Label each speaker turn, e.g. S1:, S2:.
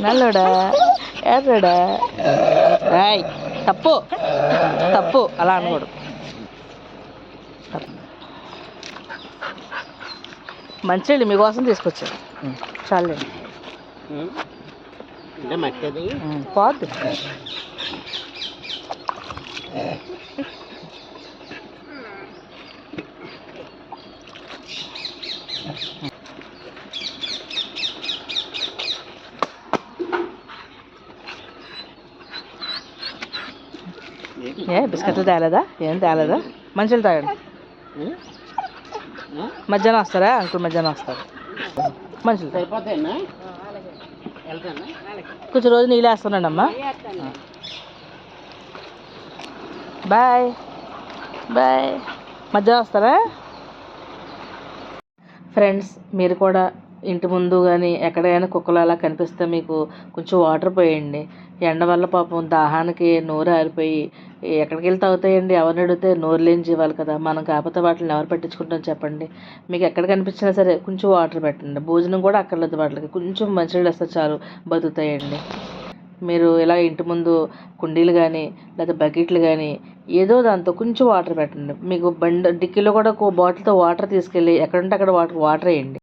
S1: నల్లోడా? ఎర్రడా? రాయ్ తప్పు. తప్పు. అలా అనకూడదు. తప్పు. మంచినీళ్ళు మీకోసం తీసుకొచ్చాను. చాలండి పోద్ది. ఏ బిస్కెట్లు తేలేదా? ఏం తేలేదా? మంచిలు తాగండి. మధ్యాహ్నం వస్తారా? అంకుల్ మధ్యాహ్నం వస్తారు. మంచిలు
S2: వెళ్తానా
S1: కొంచెం రోజు నీళ్ళు వేస్తున్నాండి అమ్మా. బాయ్. బాయ్. మధ్యాహ్నం వస్తారా? ఫ్రెండ్స్ మీరు కూడా ఇంటి ముందు కానీ ఎక్కడైనా కుక్కలు అలా కనిపిస్తే మీకు కొంచెం వాటర్ పోయండి. ఎండ వల్ల పాపం దాహానికి నోరు ఆరిపోయి ఎక్కడికి వెళ్తే అవుతాయండి ఎవరిని అడిగితే నోరు లేని జీవాలు కదా. మనం కాకపోతే వాటిని ఎవరు పట్టించుకుంటాం చెప్పండి. మీకు ఎక్కడ కనిపించినా సరే కొంచెం వాటర్ పెట్టండి. భోజనం కూడా అక్కర్లేదు వాటికి కొంచెం మంచినీళ్ళు వస్తే చాలు బతుకుతాయండి. మీరు ఇలా ఇంటి ముందు కుండీలు కానీ లేదా బకెట్లు కానీ ఏదో దాంతో కొంచెం వాటర్ పెట్టండి. మీకు బండి డిక్కీలో కూడా బాటిల్తో వాటర్ తీసుకెళ్ళి ఎక్కడుంటే అక్కడ వాటర్ వాటర్ వేయండి.